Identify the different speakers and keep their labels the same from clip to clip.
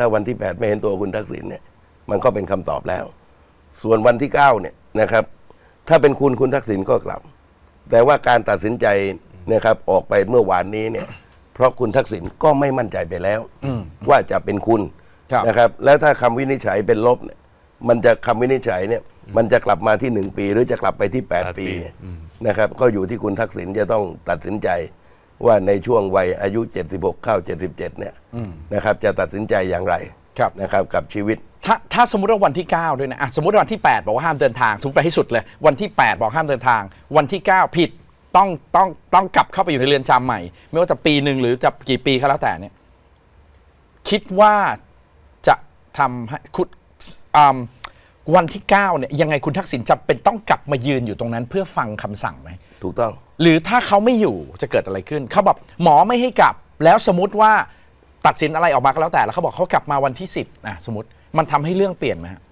Speaker 1: ถ้าวันที่ 8 ไม่เห็นตัวคุณทักษิณเนี่ยมันก็เป็นคำตอบแล้ว ส่วนวันที่9เนี่ยนะครับถ้าเป็นคุณคุณทักษิณก็กลับ แต่ว่าการตัดสินใจนะครับออกไปเมื่อวานนี้เนี่ยเพราะคุณทักษิณก็ไม่มั่นใจไปแล้ว ว่าจะเป็นคุณ
Speaker 2: ครับ
Speaker 1: นะครับแล้วถ้าคำวินิจฉัยเป็นลบเนี่ยมันจะคำวินิจฉัยเนี่ยมันจะกลับมาที่หนึ่งปี หรือจะกลับไปที่ 8 ปีเนี่ยนะครับก็อยู่ที่คุณทักษิณจะต้องตัดสินใจ ว่าในช่วงวัยอายุ 76 เข้า 77 เนี่ยนะครับจะตัดสินใจอย่างไร
Speaker 2: ครับ
Speaker 1: นะครับ กับชีวิต
Speaker 2: ถ้าถ้าสมมติว่าวันที่ 9 ด้วยนะอะสมมติว่าวันที่ 8 บอกว่าห้ามเดินทาง สมมติไปให้สุดเลย วันที่ 8 บอกห้ามเดินทาง วันที่ 9 ผิดต้องต้องต้องกลับเข้าไปอยู่ในเรือนจำใหม่ ไม่ว่าจะปีหนึ่งหรือจะกี่ปีก็แล้วแต่เนี่ยคิดว่าจะทำให้คุณอ่า วันที่ 9 เนี่ยยังไงคุณทักษิณจำเป็นต้องกลับมายืนอยู่ตรงนั้นเพื่อฟังคำสั่งไหม
Speaker 1: ถูกต้อง
Speaker 2: หรือถ้าเขาไม่อยู่จะเกิดอะไรขึ้น เขาแบบหมอไม่ให้กลับ แล้วสมมติว่าตัดสินอะไรออกมาก็แล้วแต่แล้วเขาบอกเขากลับมาวันที่สิบอะสมมติมันทำให้เรื่องเปลี่ยนไหมฮะ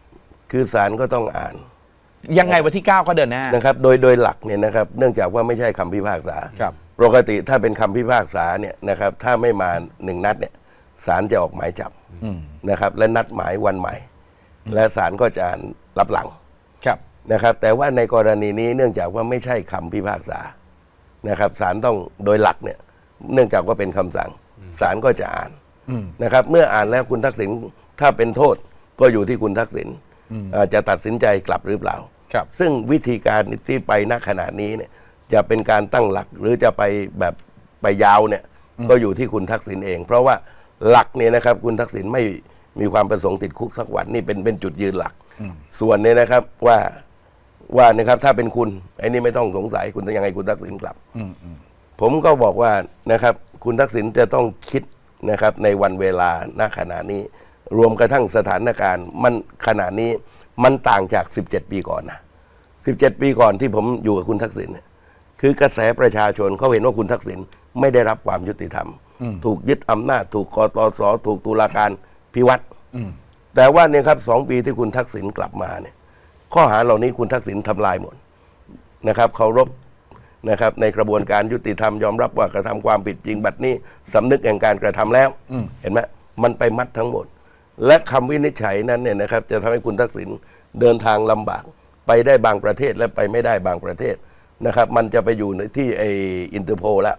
Speaker 1: คือศาลก็ต้องอ่าน
Speaker 2: ยังไงวันที่ 9 ก็เดินหน้า
Speaker 1: นะครับ โดยโดยหลักเนี่ยนะครับ เนื่องจากว่าไม่ใช่คำพิพากษา
Speaker 2: ครับ
Speaker 1: ปกติถ้าเป็นคำพิพากษาเนี่ยนะครับ ถ้าไม่มาหนึ่งนัดเนี่ยศาลจะออกหมายจับนะครับ และนัดหมายวันใหม่ และศาลก็จะอ่านรับหลัง
Speaker 2: ครับ
Speaker 1: นะครับ แต่ว่าในกรณีนี้เนื่องจากว่าไม่ใช่คำพิพากษานะครับศาลต้องโดยหลักเนี่ย เนื่องจากว่าเป็นคำสั่งศาลก็จะอ่านนะครับ เมื่ออ่านแล้วคุณทักษิณถ้าเป็นโทษก็อยู่ที่คุณทักษิณอ่าจะตัดสินใจกลับหรือเปล่า
Speaker 2: ครับ
Speaker 1: ซึ่งวิธีการที่ไปณขณะนี้เนี่ย จะเป็นการตั้งหลักหรือจะไปแบบไปยาวเนี่ย ก็อยู่ที่คุณทักษิณเอง เพราะว่าหลักเนี่ยนะครับ คุณทักษิณไม่ มีความประสงค์ติดคุกสักวันนี่เป็นเป็นจุดยืนหลัก ส่วนเนี่ยนะครับว่าว่านะครับถ้าเป็นคุณไอ้นี่ไม่ต้องสงสัยคุณจะยังไงคุณทักษิณกลับผมก็บอกว่านะครับคุณทักษิณจะต้องคิดนะครับในวันเวลาณขณะนี้ รวมกระทั่งสถานการณ์มันขณะนี้มันต่างจาก 17 ปีก่อนนะ17 ปีก่อนที่ผมอยู่กับคุณทักษิณเนี่ยคือกระแสประชาชนเขาเห็นว่าคุณทักษิณไม่ได้รับความยุติธรรม ถูกยึดอำนาจ ถูกกตสถูกตุลาการ พิวัตรแต่ว่าเนี่ยครับสองปีที่คุณทักษิณกลับมาเนี่ย ข้อหาเหล่านี้คุณทักษิณทำลายหมดนะครับเคารพนะครับในกระบวนการยุติธรรมยอมรับว่ากระทำความผิดจริงบัดนี้สำนึกแห่งการกระทำแล้วเห็นไหมมันไปมัดทั้งหมด และคำวินิจฉัยนั้นเนี่ยนะครับจะทำให้คุณทักษิณเดินทางลำบาก ไปได้บางประเทศและไปไม่ได้บางประเทศนะครับ มันจะไปอยู่ในที่ไออินเตอร์โพแล้ว